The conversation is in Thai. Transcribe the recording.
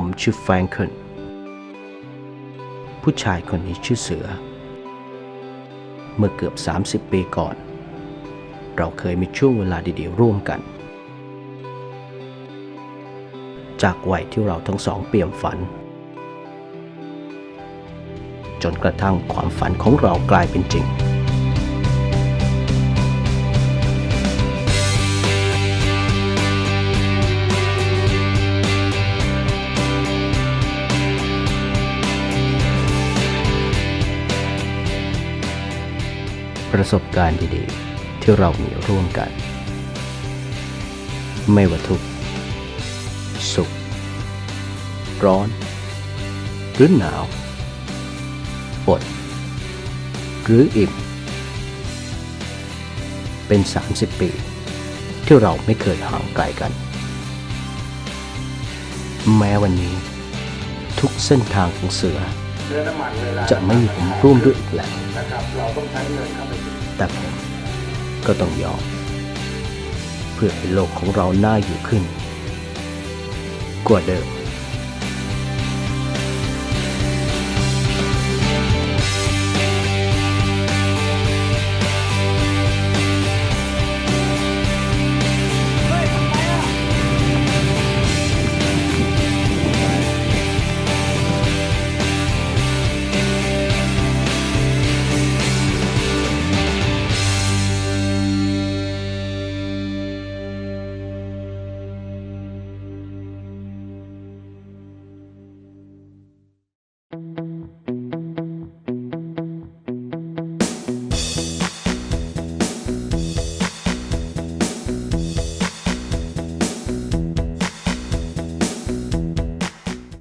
ผมชื่อแฟรงเคิลผู้ชายคนนี้ชื่อเสือ เมื่อเกือบ 30 ปีก่อน เราเคยมีช่วงเวลาดีๆร่วมกัน จากวัยที่เราทั้งสองเปี่ยมฝัน จนกระทั่งความฝันของเรากลายเป็นจริง ประสบการณ์ดีๆ ที่เรามีร่วมกัน ไม่ว่าทุกสุข ร้อน หรือหนาวอดหรืออิ่ม เป็น 30 ปี ที่เราไม่เคยห่างไกลกัน แม้วันนี้ ทุกเส้นทางของเสือ เรือน้ำมันเวลาจะไม่มีผมร่วมด้วยอีกแล้วนะครับเราต้องใช้เงินเข้าไปซื้อแต่ผมก็ต้องยอม เพื่อให้โลกของเราน่าอยู่ขึ้น กว่าเดิม